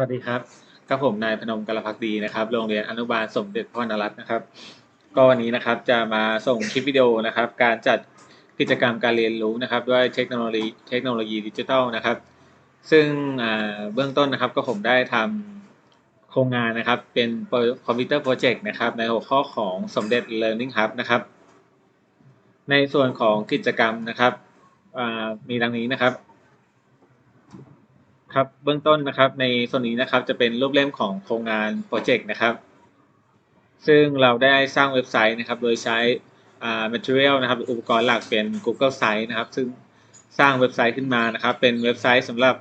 สวัสดีครับกับผมนายพนมกลพักดีนะครับ โรงเรียนอนุบาลสมเด็จพระนรัตน์นะครับ ก็วันนี้นะครับจะมาส่งคลิปวิดีโอนะครับ การจัดกิจกรรมการเรียนรู้นะครับ ด้วยเทคโนโลยีเทคโนโลยีดิจิทัลนะครับ ซึ่งเบื้องต้นนะครับก็ผมได้ทำโครงงานนะครับ เป็นคอมพิวเตอร์โปรเจกต์นะครับ ในหัวข้อของสมเด็จ Learning Hub นะครับ ในส่วนของกิจกรรมนะครับมีดังนี้นะครับ ครับเบื้องต้นนะครับในส่วนนี้นะครับจะเป็นรูปเล่มของโครงงานโปรเจกต์นะครับ ซึ่งเราได้สร้างเว็บไซต์นะครับ โดยใช้อ่า material นะครับอุปกรณ์หลักเป็น Google Site นะครับ ซึ่งสร้างเว็บไซต์ขึ้นมานะครับ เป็นเว็บไซต์สำหรับ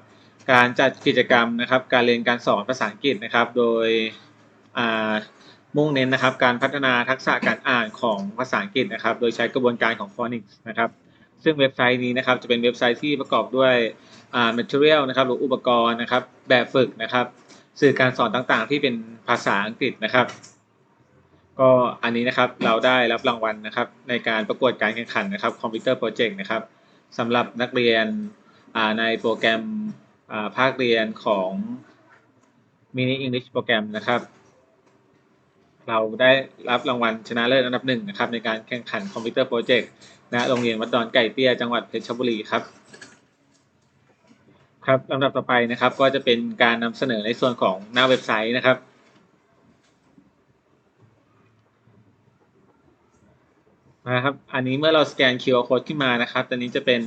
การจัดกิจกรรมนะครับ การเรียนการสอนภาษาอังกฤษนะครับ โดยอ่ามุ่งเน้นนะครับ การพัฒนาทักษะการอ่านของภาษาอังกฤษนะครับ โดยใช้กระบวนการของ Phonics นะครับ ซึ่งเว็บไซต์นี้นะครับจะเป็นเว็บไซต์ที่ประกอบด้วยอ่า material นะครับหรืออุปกรณ์นะครับ แบบฝึกนะครับ สื่อการสอนต่างๆ ที่เป็นภาษาอังกฤษนะครับ ก็อันนี้นะครับเราได้รับรางวัลนะครับ ในการประกวดการแข่งขันนะครับคอมพิวเตอร์โปรเจกต์นะครับสำหรับนักเรียนอ่าในโปรแกรมอ่าภาคเรียนของ Mini English โปรแกรมนะครับ เราได้รับรางวัลชนะเลิศอันดับหนึ่งนะครับในการแข่งขันคอมพิวเตอร์โปรเจกต์ ณโรงเรียนวัดดอนไก่เตี้ยจังหวัดเพชรบุรีครับ ครับลำดับต่อไปนะครับ ก็จะเป็นการนำเสนอในส่วนของหน้าเว็บไซต์นะครับนะครับ อันนี้เมื่อเราสแกน QR code ขึ้นมานะครับ ตอนนี้จะเป็น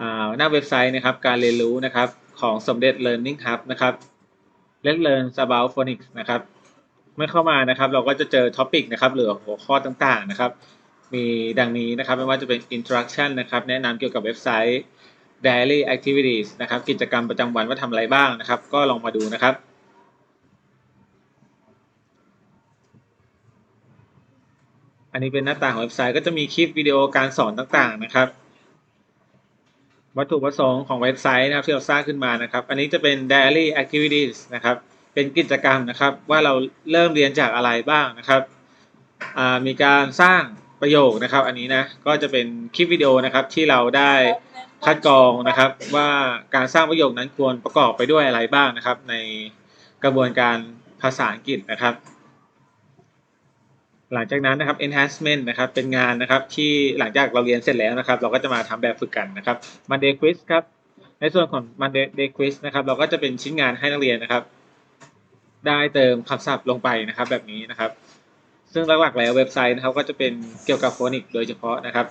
อ่าหน้าเว็บไซต์นะครับ การเรียนรู้นะครับของสมเด็จ Learning Hub นะครับ Let's Learn About Phonics นะครับ เมื่อเข้ามานะครับ เราก็จะเจอท็อปิกนะครับหรือหัวข้อต่างๆนะครับ มีดังนี้นะครับ ไม่ว่าจะเป็น introduction นะครับ แนะนำเกี่ยวกับเว็บไซต์ daily activities นะครับ กิจกรรมประจำวันว่าทำอะไรบ้างนะครับ ก็ลองมาดูนะครับอันนี้เป็นหน้าต่างของเว็บไซต์ก็จะมีคลิปวิดีโอการสอนต่างๆนะครับ วัตถุประสงค์ของเว็บไซต์นะครับที่เราสร้างขึ้นมานะครับ อันนี้จะเป็น daily activities นะครับ เป็นกิจกรรมนะครับว่าเราเริ่มเรียนจากอะไรบ้างนะครับมีการสร้าง ประโยคนะครับ อันนี้นะก็จะเป็นคลิปวิดีโอนะครับที่เราได้คัดกรองนะครับ ว่าการสร้างประโยคนั้นควรประกอบไปด้วยอะไรบ้างนะครับ ในกระบวนการภาษาอังกฤษนะครับ หลังจากนั้นนะครับ enhancement นะครับเป็นงานนะครับที่หลังจากเราเรียนเสร็จแล้วนะครับ เราก็จะมาทำแบบฝึกกันนะครับ Monday quiz ครับในส่วนของ Monday day quiz นะครับ เราก็จะเป็นชิ้นงานให้นักเรียนนะครับ ได้เติมคำศัพท์ลงไปนะครับแบบนี้นะครับ ซึ่งหลักๆแล้วเว็บไซต์นะครับก็จะเป็นเกี่ยวกับโฟนิกโดยเฉพาะนะครับ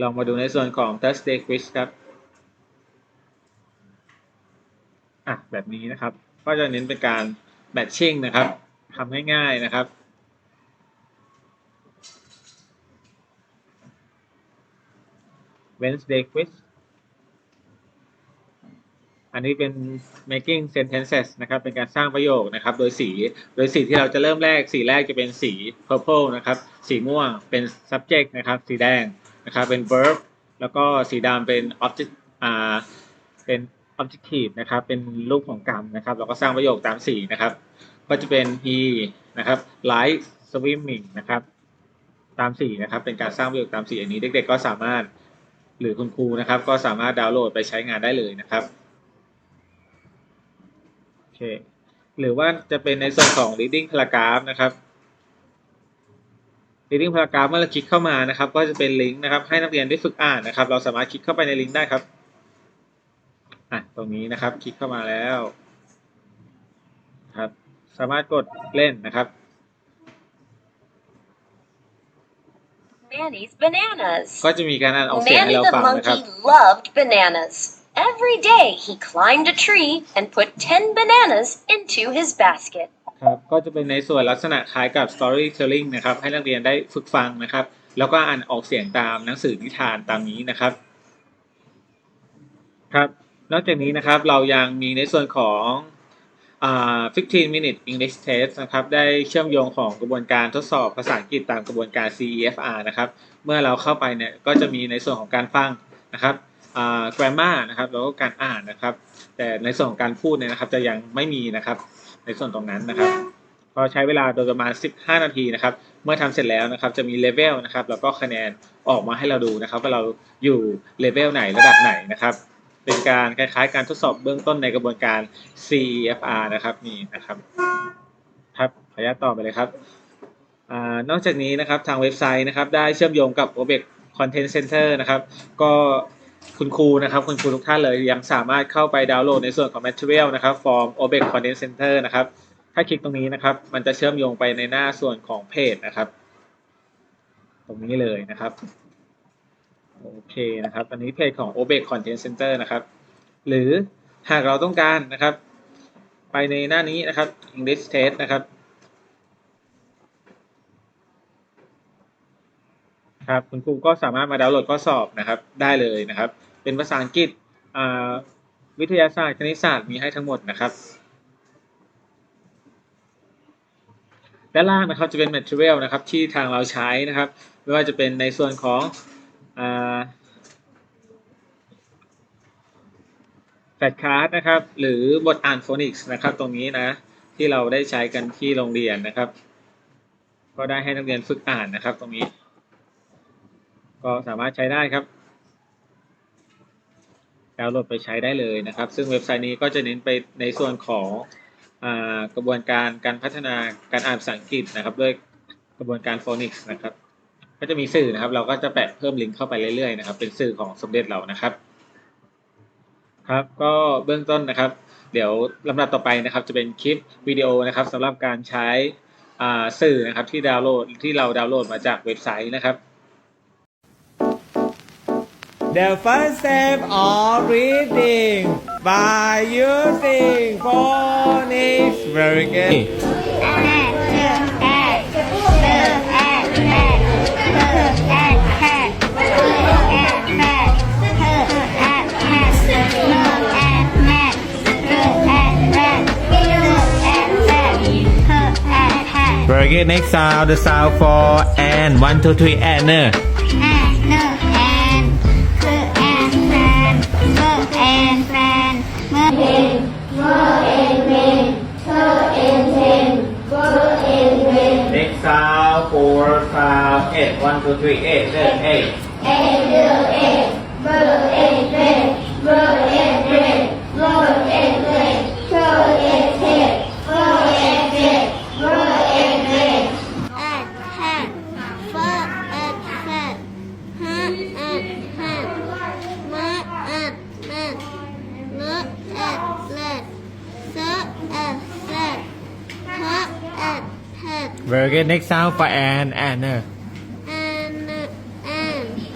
ลองมาดูในส่วนของ Thursday quiz ครับอะแบบนี้นะครับ ก็จะเน้นเป็นการ matching นะครับทำง่ายๆนะครับ Wednesday quiz อันนี้เป็น making sentences นะครับ เป็นการสร้างประโยคนะครับ โดยสี โดยสีที่เราจะเริ่มแรก สีแรกจะเป็นสี purple นะครับ สีม่วงเป็น subject นะครับ สีแดงนะครับ เป็น verb แล้วก็สีดำเป็น object อ่า เป็น objective นะครับ เป็นรูปของกรรมนะครับ เราก็สร้างประโยคตามสีนะครับ ก็จะเป็น he นะครับ like swimming นะครับ ตามสีนะครับ เป็นการสร้างประโยคตามสีอันนี้ เด็กๆ ก็สามารถ หรือคุณครูนะครับ ก็สามารถดาวน์โหลดไปใช้งานได้เลยนะครับ เค หรือว่าจะเป็นในส่วนของ reading paragraph นะครับ reading paragraph เมื่อเราคลิกเข้ามานะครับ ก็จะเป็นลิงก์นะครับ ให้นักเรียนได้ฝึกอ่านนะครับ เราสามารถคลิกเข้าไปในลิงก์ได้ครับอะตรงนี้นะครับ คลิกเข้ามาแล้วครับ สามารถกดเล่นนะครับ Manny's bananas. ก็จะมีการอ่านออกเสียงให้ Manny เรา the ฟังนะครับ monkey loved bananas. Every day he climbed a tree and put 10 bananas into his basket. ครับก็จะเป็นในส่วนลักษณะคล้ายกับ storytelling นะครับให้นักเรียนได้ฝึกฟังนะครับ แล้วก็อ่านออกเสียงตามหนังสือนิทานตามนี้นะครับครับนอกจากนี้นะครับเรายังมีในส่วนของอ่า15 minute English test นะครับ ได้เชื่อมโยงของกระบวนการทดสอบภาษาอังกฤษตามกระบวนการ CEFR นะครับ เมื่อเราเข้าไปเนี่ยก็จะมีในส่วนของการฟังนะครับ grammar นะครับแล้วก็การอ่านนะครับ แต่ในส่วนของการพูดเนี่ยนะครับ จะยังไม่มีนะครับ ในส่วนตรงนั้นนะครับก็ใช้เวลาโดยประมาณ 15 นาทีนะครับ เมื่อทำเสร็จแล้วนะครับ จะมีเลเวลนะครับ แล้วก็คะแนนออกมาให้เราดูนะครับ ว่าเราอยู่เลเวลไหนระดับไหนนะครับ เป็นการคล้ายๆ การทดสอบเบื้องต้นในกระบวนการ CFR นะครับนี่นะครับ ครับขออนุญาตต่อไปเลยครับอนอกจากนี้นะครับทางเว็บไซต์นะครับ ได้เชื่อมโยงกับ OBEC Content Center นะครับ ก็ คุณครูนะครับคุณครูทุกท่านเลยยังสามารถเข้าไปดาวน์โหลดในส่วนของ Material นะครับ Form OBEC Content Center นะครับ ถ้าคลิกตรงนี้นะครับ มันจะเชื่อมโยงไปในหน้าส่วนของเพจนะครับ ตรงนี้เลยนะครับโอเคนะครับ อันนี้เพจของ OBEC Content Center นะครับ หรือหากเราต้องการนะครับ ไปในหน้านี้นะครับ English Test นะครับ ครับคุณครูก็สามารถมาดาวน์โหลดข้อสอบนะครับได้เลยนะครับ เป็นภาษาอังกฤษวิทยาศาสตร์คณิตศาสตร์มีให้ทั้งหมดนะครับด้านล่างนะครับจะเป็น material นะครับที่ทางเราใช้นะครับ ไม่ว่าจะเป็นในส่วนของแฟลชการ์ดนะครับ หรือบทอ่านโฟนิกส์นะครับ ตรงนี้นะ ที่เราได้ใช้กันที่โรงเรียนนะครับ ก็ได้ให้นักเรียนฝึกอ่านนะครับตรงนี้ ก็สามารถใช้ได้ครับดาวน์โหลดไปใช้ได้เลยนะครับ ซึ่งเว็บไซต์นี้ก็จะเน้นไปในส่วนของอกระบวนการการพัฒนาการอ่านภาษาอังกฤษนะครับ ด้วยกระบวนการโฟนิกส์นะครับ ก็จะมีสื่อนะครับ เราก็จะแปะเพิ่มลิงก์เข้าไปเรื่อยๆนะครับ เป็นสื่อของสมเด็จเรานะครับ ครับ ก็เบื้องต้นนะครับ เดี๋ยวลำดับต่อไปนะครับ จะเป็นคลิปวิดีโอนะครับสำหรับการใช้สื่อนะครับที่ดาวน์โหลดที่เราดาวน์โหลดมาจากเว็บไซต์นะครับ The first step of reading by using phonics. Very good. Very good. Next sound, the sound for and one, two, three, and. uh. con A one two three A Z A A Z A B A B B A B B A B C A C F A B B A B At hand for at hand ha at hand ma at Very good. Next sound for an anner. Uh, uh. and and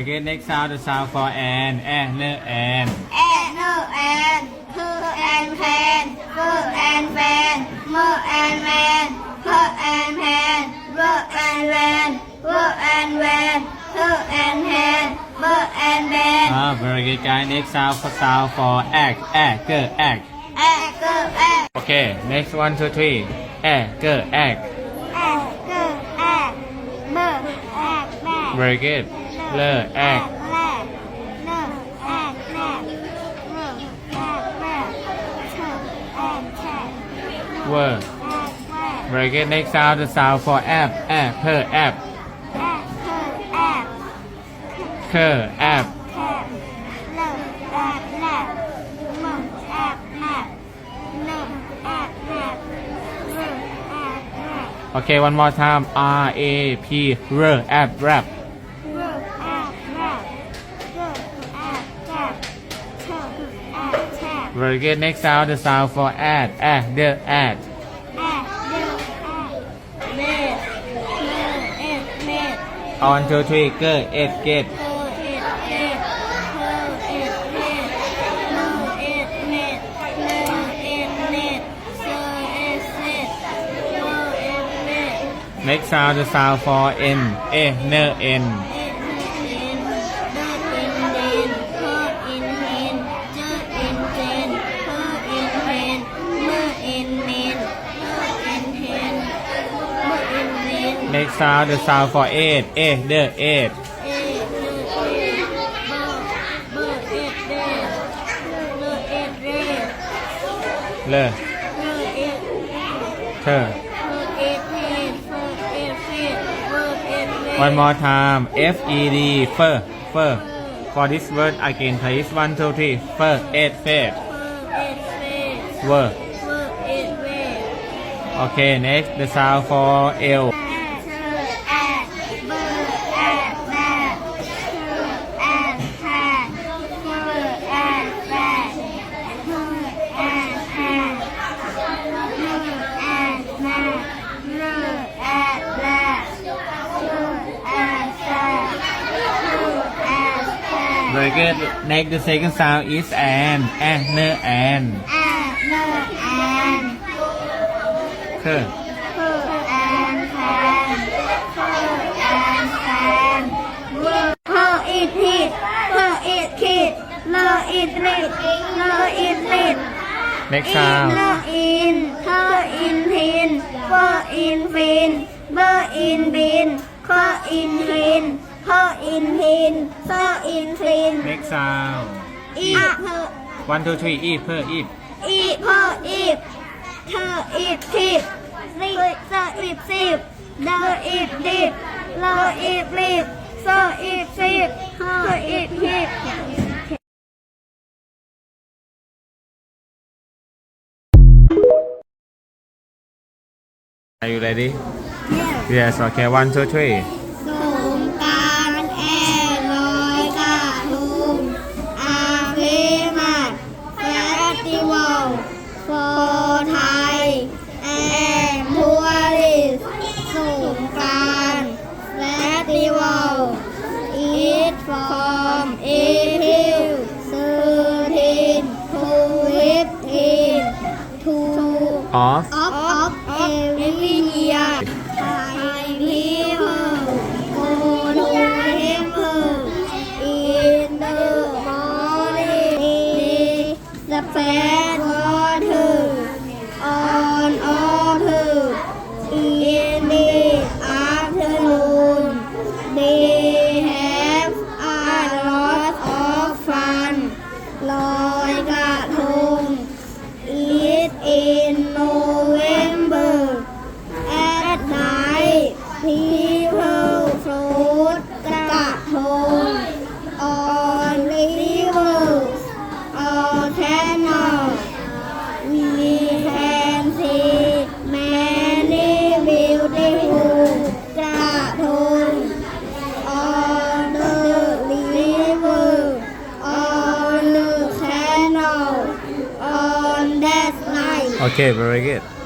we get next sound, the sound for and, and, no, and. And, no, and. Who and pan, who and fan, mo and man, who and pan, ro and ran, ro and ran, who ah, very good guys. Next sound for sound for egg, egg, good, egg. Egg, egg. Okay, next one, two, three. Egg, good, egg. Egg, good, egg. Mo, egg. Very good. Le, act. lap, no act lap, moo act lap, two act cat, Word. act whack, Very good. Next sound, the sound for app, app, per, app. act go act. Cur, app. แคบเลิกแอบแลบมึงแอบแลบหนึ่งแอบแลบมึงแอบแลบ Okay, one more time. R, A, P, R, app, rap. Very good. Next sound, the sound for add, add, the add. แอบเดินแอบเม็ดมือเอ็ดเม็ด On, two, three, good, eight, get. เธอเอ็ดเอ็ด next sound the sound for eight eight the eight เอเนเอเบอร์เบอร์เอ็ดเดเลเอ็ดเรเลอเลเอ็ดเธอ เลเอ็ดเอ็ดเฟอร์เอ็ดเฟดเบอร์เอ็ดเร one more time F E D fur fur for this word again please one two three fur eight fed เฟอร์เอ็ดเฟด word เบอร์เอ็ดเร okay next the sound for L เธอแอดเบอร์แอดแบดเธอแอดแพดเบอร์แอดแบดเธอแอดแพดเธอแอดแม่เธอแอดแบดเธอแอดแฟดเธอแอดแฟด very good next the second sound is an an n an แอเนอร์แอนเธอเธอแอนแฟนเธอแอนแฟนเธออีดผิดเธออีดคิดเลออีดริดเลออีดริด next อิน sound เลออินเธออินพินเบอร์อินฟินเบอร์อินบินเคออินฟิน เธออินพินเธออินฟิน next sound อีเธอ one two three eat เพื่อ eat อีพ่ออีบเธออีบทิบสิเธออีบสิบเดออีบดิบเลออีบลิบเธออีบสิบเธออีบหิบ are you ready yes okay one two three off of of every in the morning the spread water okay very good